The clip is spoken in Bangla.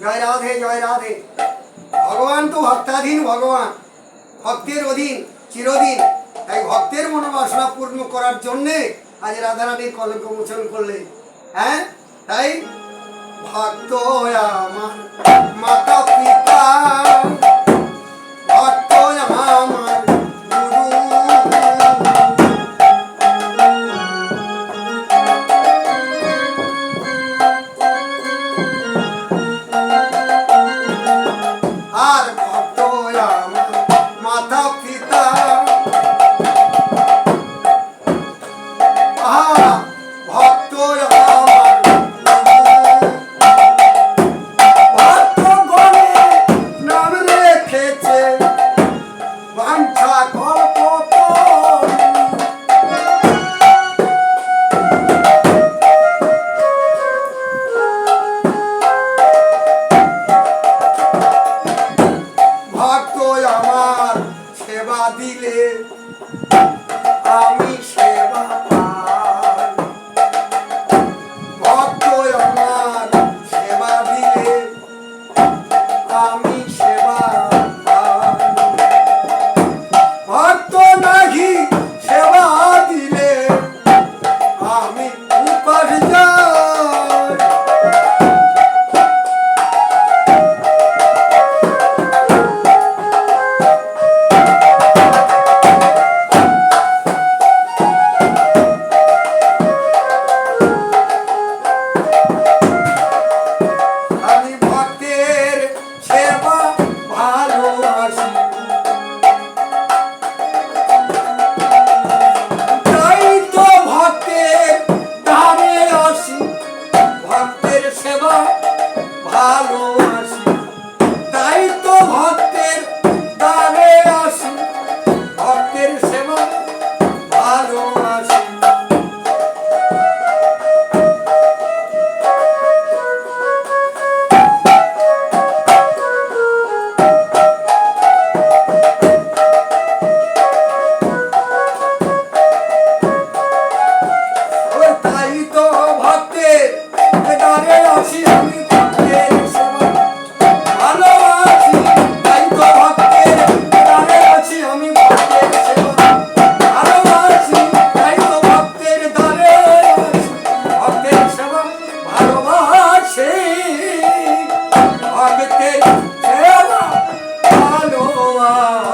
জয় রাধে জয় রাধে। ভগবান তো ভক্তাধীন ভগবান। ভক্তের অধীন, চিরদিন। তাই ভক্তের মনোবাসনা পূর্ণ করার জন্যে আজ রাধারানীর কলঙ্ক মোচন করলে। হ্যাঁ? তাই ভক্ত আমার সেবা দিলে আমি 아.